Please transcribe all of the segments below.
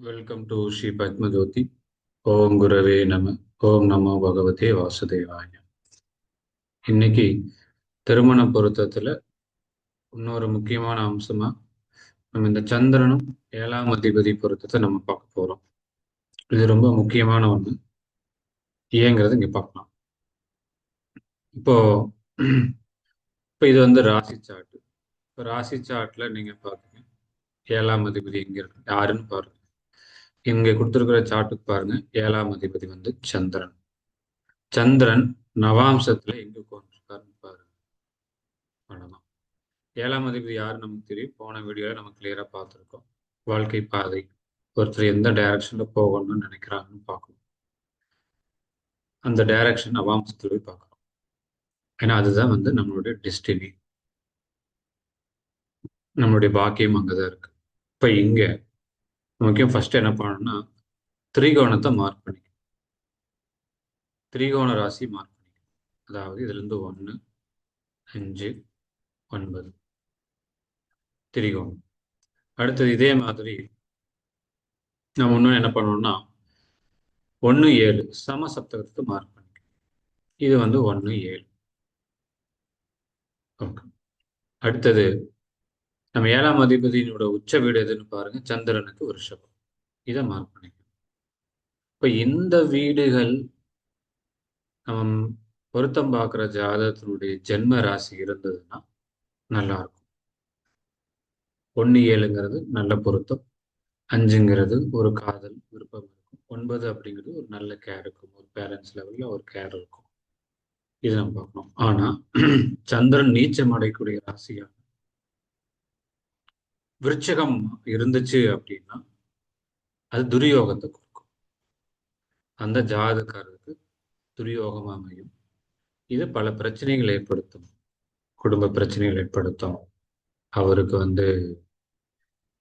Welcome to Sri Padmajothi ஓம் குரவே நம ஓம் நமோ பகவதே வாசுதேவாய இன்னைக்கு திருமண பொருத்தத்துல இன்னொரு முக்கியமான அம்சமா நம்ம இந்த சந்திரனும் ஏழாம் அதிபதி பொருத்தத்தை நம்ம பார்க்க போறோம். இது ரொம்ப முக்கியமான ஒண்ணு. ஏங்கிறது இங்க பார்க்கலாம். இப்போ இப்போ இது வந்து ராசி சாட்டு இப்போ ராசி சாட்டில் நீங்க பாருங்க ஏழாம் அதிபதி எங்கே இருக்கு? யாருன்னு பாருங்க. இங்க கொடுத்துருக்கிற சார்ட்டுக்கு பாருங்க. ஏழாம் அதிபதி வந்து சந்திரன். சந்திரன் நவாம்சத்துல எங்க உட்காந்துருக்காருன்னு பாருங்க. அவ்வளவுதான். ஏழாம் அதிபதி யாரு நமக்கு தெரியும். போன வீடியோல நம்ம கிளியரா பார்த்துருக்கோம். வாழ்க்கை பாதை. ஒருத்தர் எந்த டைரக்ஷன்ல போகணும்னு நினைக்கிறாங்கன்னு பார்க்கணும். அந்த டைரக்ஷன் நவாம்சத்துல போய் பார்க்கணும். ஏன்னா அதுதான் வந்து நம்மளுடைய டெஸ்டினி நம்மளுடைய பாக்கியம் அங்கதான் இருக்கு. இப்ப இங்க முக்கியம் ஃபர்ஸ்ட் என்ன பண்ணணும்னா திரிகோணத்தை மார்க் பண்ணிக்கணும். திரிகோண ராசி மார்க் பண்ணிக்கணும். அதாவது இதுலேருந்து ஒன்று அஞ்சு ஒன்பது. திரிகோணம். அடுத்தது இதே மாதிரி நம்ம இன்னும் என்ன பண்ணணும்னா ஒன்று ஏழு சம சப்தகத்துக்கு மார்க் பண்ணிக்கணும். இது வந்து ஒன்று ஏழு. ஓகே. அடுத்தது நம்ம ஏழாம் அதிபதியினோட உச்ச வீடு எதுன்னு பாருங்க சந்திரனுக்கு வருஷம் இதை மார்க் பண்ணிக்கணும். இப்போ இந்த வீடுகள் நம்ம பொருத்தம் பார்க்குற ஜாதகத்தினுடைய ஜென்ம ராசி இருந்ததுன்னா நல்லா இருக்கும் ஒன்று ஏழுங்கிறது நல்ல பொருத்தம் அஞ்சுங்கிறது ஒரு காதல் விருப்பம் இருக்கும். ஒன்பது அப்படிங்கிறது ஒரு நல்ல கேர் இருக்கும். ஒரு பேரண்ட்ஸ் லெவலில் ஒரு கேர் இருக்கும். இது நம்ம பார்க்கணும். ஆனா சந்திரன் நீச்சம் அடையக்கூடிய ராசியாக விருச்சகம் இருந்துச்சு அப்படின்னா அது துரியோகத்தை கொடுக்கும். அந்த ஜாதகாரருக்கு துரியோகம் அமையும். இது பல பிரச்சனைகள் ஏற்படுத்தும். குடும்ப பிரச்சனைகள் ஏற்படுத்தும். அவருக்கு வந்து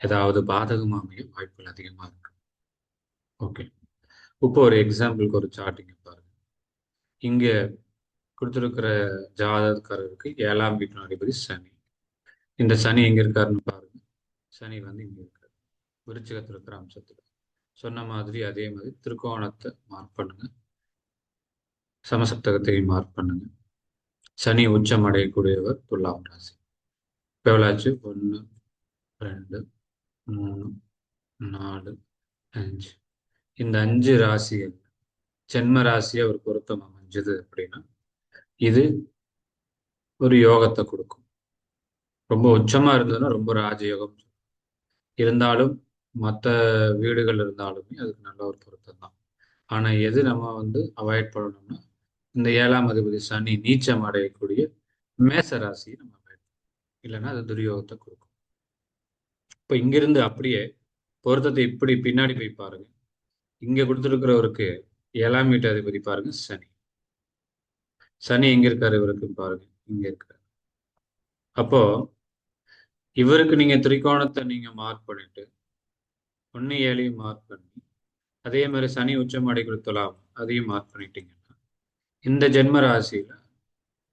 ஏதாவது பாதகம் அமைய வாய்ப்புகள் அதிகமாக இருக்கு. ஓகே இப்போ ஒரு எக்ஸாம்பிளுக்கு ஒரு சார்ட்டிங்க பாருங்க. இங்கே கொடுத்துருக்கிற ஜாதகக்காரருக்கு ஏழாம் வீட்டின் அதிபதி சனி. இந்த சனி எங்க இருக்காருன்னு பாருங்க. சனி வந்து இங்க இருக்காரு. விருச்சிகத்தில் இருக்கிற அம்சத்தில். சொன்ன மாதிரி அதே மாதிரி திருக்கோணத்தை மார்க் பண்ணுங்க. சமசப்தகத்தையும் மார்க் பண்ணுங்க. சனி உச்சம் அடையக்கூடியவர் துலாம் ராசி. எவ்வளாச்சு? ஒன்று ரெண்டு மூணு நாலு அஞ்சு. இந்த அஞ்சு ராசிகள் ஜென்ம ராசியை ஒரு பொருத்தம் அமைஞ்சது அப்படின்னா இது ஒரு யோகத்தை கொடுக்கும். ரொம்ப உச்சமா இருந்ததுன்னா ரொம்ப ராஜயோகம் இருந்தாலும் மற்ற வீடுகள் இருந்தாலுமே அதுக்கு நல்ல ஒரு பொருத்தம் தான் ஆனால் எது நம்ம வந்து அவாய்ட் பண்ணணும்னா இந்த ஏழாம் அதிபதி சனி நீச்சம் அடையக்கூடிய மேச ராசியை நம்ம அவாய்ட் இல்லைன்னா அது துரியோகத்தை கொடுக்கும். இப்போ இங்கிருந்து அப்படியே பொருத்தத்தை இப்படி பின்னாடி போய் பாருங்க. இங்கே கொடுத்துருக்கிறவருக்கு ஏழாம் வீட்டு அதிபதி பாருங்க சனி. சனி எங்க இருக்காரு இவருக்கு பாருங்க இங்க இருக்காரு. அப்போ இவருக்கு நீங்க திரிகோணத்தை நீங்க மார்க் பண்ணிட்டு ஒன்னு ஏழையும் மார்க் பண்ணி அதே மாதிரி சனி உச்சம் அடை அதையும் மார்க் பண்ணிட்டீங்கன்னா இந்த ஜென்ம ராசியில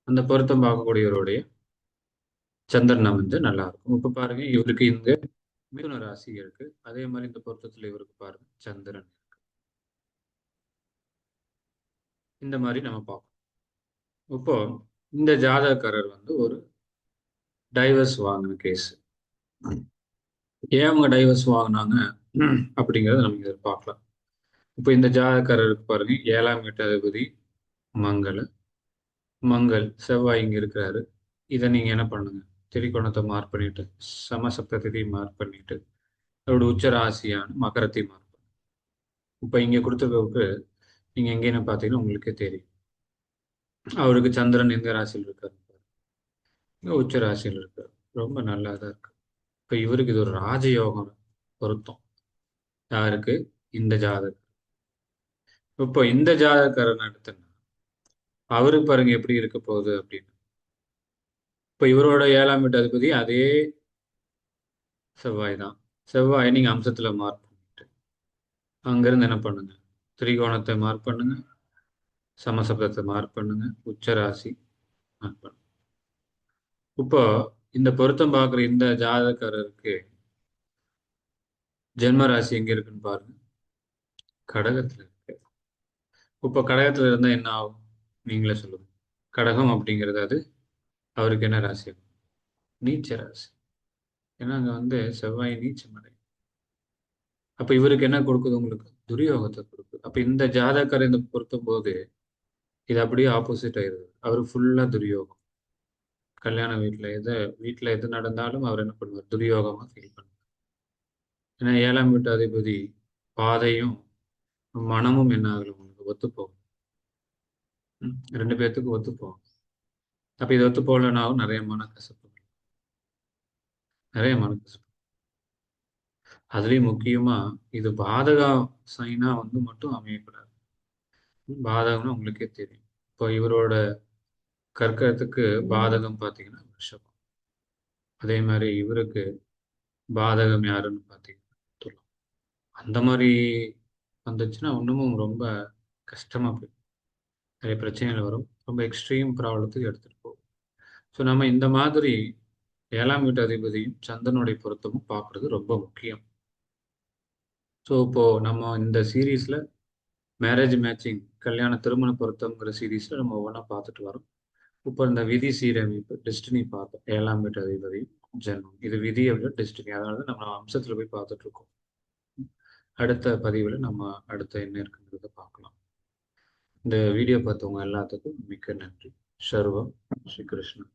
அந்த பொருத்தம் பார்க்கக்கூடியவருடைய சந்திரன் அமைஞ்சு நல்லா இருக்கும். இப்ப பாருங்க இவருக்கு இந்த மிதுன ராசி இருக்கு. அதே மாதிரி இந்த பொருத்தத்துல இவருக்கு பாருங்க சந்திரன் இருக்கு. இந்த மாதிரி நம்ம பார்ப்போம் இப்போ இந்த ஜாதகக்காரர் வந்து ஒரு டைவர்ஸ் வாங்கின கேஸ் ஏன் அவங்க டைவர்ஸ் வாங்கினாங்க? அப்படிங்கிறத நம்ம இதில் பார்க்கலாம். இப்போ இந்த ஜாதகக்காரருக்கு பாருங்க. ஏழாம் வீட்டு அதிபதி மங்கள். செவ்வாய் இங்கே இருக்கிறாரு. இதை நீங்க என்ன பண்ணுங்க? திரிகோணத்தை மார்க் பண்ணிட்டு சமசப்தத்தை மார்க் பண்ணிட்டு அதோட உச்ச ராசியான மகரத்தை மார்க் பண்ணுங்க. இப்போ இங்கே கொடுத்துருக்கவுக்கு நீங்கள் எங்கேன்னு பார்த்தீங்கன்னா உங்களுக்கே தெரியும். அவருக்கு சந்திரன் எந்த ராசியில் இருக்காரு? உச்ச ராசியில் இருக்காரு ரொம்ப நல்லா தான் இருக்கு. இப்போ இவருக்கு இது ஒரு ராஜயோகம் பொருத்தம். யாருக்கு? இந்த ஜாதகர். இப்போ இந்த ஜாதகக்காரன் எடுத்தோன்னா அவருக்கு பாருங்க எப்படி இருக்க போகுது அப்படின்னு. இப்போ இவரோட ஏழாம் வீட்டு அதிபதி அதே செவ்வாய் தான். செவ்வாய் நீங்க அம்சத்துல மார்க் பண்ணிட்டு அங்கிருந்து என்ன பண்ணுங்க? திரிகோணத்தை மார்க் பண்ணுங்க. சமசப்தத்தை மார்க் பண்ணுங்க. உச்சராசி மார்க் பண்ணுங்க. இப்போ இந்த பொருத்தம் பார்க்குற இந்த ஜாதகக்காரருக்கு ஜென்ம ராசி எங்க இருக்குன்னு பாருங்க. கடகத்துல இருக்கு. இப்போ கடகத்துல இருந்தா என்ன ஆகும்? நீங்களே சொல்லுங்க. கடகம் அப்படிங்கிறது அது அவருக்கு என்ன ராசி? நீச்ச ராசி. ஏன்னா அங்க வந்து செவ்வாய் நீச்சம் அடை அப்ப இவருக்கு என்ன கொடுக்குது உங்களுக்கு? துரியோகத்தை கொடுக்குது. அப்ப இந்த ஜாதகரை இந்த பொருத்தும் போது இது அப்படியே ஆப்போசிட் ஆயிருது அவர் ஃபுல்லா துரியோகம். கல்யாண வீட்டுல எது வீட்டுல எது நடந்தாலும் அவர் என்ன பண்ணுவார்? துரியோகமாக ஃபீல் பண்ணுவார். ஏன்னா ஏழாம் வீட்டு அதிபதி பாதையும் மனமும் என்ன ஆகல உங்களுக்கு ஒத்துப்போகும் ரெண்டு பேர்த்துக்கு ஒத்துப்போகும் அப்போ அப்ப இது ஒத்து போகலனாவும் நிறைய மனக்கசப்பு நிறைய மனக்கசப்பு அதுலயும் முக்கியமா இது பாதகா சைனா வந்து மட்டும் அமையக்கூடாது. பாதகம்னு உங்களுக்கே தெரியும். இப்போ இவரோட கற்கறதுக்கு பாதகம் பார்த்தீங்கன்னா ரிஷபம். அதே மாதிரி இவருக்கு பாதகம் யாருன்னு பார்த்தீங்கன்னா துலாம். அந்த மாதிரி வந்துச்சுன்னா இன்னமும் ரொம்ப கஷ்டமாக போயிடும். நிறைய பிரச்சனைகள் வரும். ரொம்ப எக்ஸ்ட்ரீம் ப்ராப்ளத்துக்கு எடுத்துகிட்டு போகும். ஸோ நம்ம இந்த மாதிரி ஏழாம் வீட்டு அதிபதியும் சந்தனுடைய பொருத்தமும் பார்க்குறது ரொம்ப முக்கியம். ஸோ இப்போ நம்ம இந்த சீரீஸில் மேரேஜ் மேட்சிங் கல்யாண திருமண பொருத்தம்ங்கிற சீரீஸில் நம்ம ஒவ்வொன்றா பார்த்துட்டு வரோம். இப்போ இந்த விதி சீரமைப்பு டெஸ்டினி பார்த்தோம். ஏழாம் வீட்டு அதிபதி ஜென்மம். இது விதி அப்படின்னா டெஸ்டினி அதனால நம்ம அம்சத்துல போய் பார்த்துட்டு இருக்கோம் அடுத்த பதிவில் நம்ம அடுத்த என்ன இருக்குங்கிறத பார்க்கலாம். இந்த வீடியோ பார்த்தவங்க எல்லாத்துக்கும் மிக்க நன்றி. சர்வம் ஸ்ரீ கிருஷ்ணன்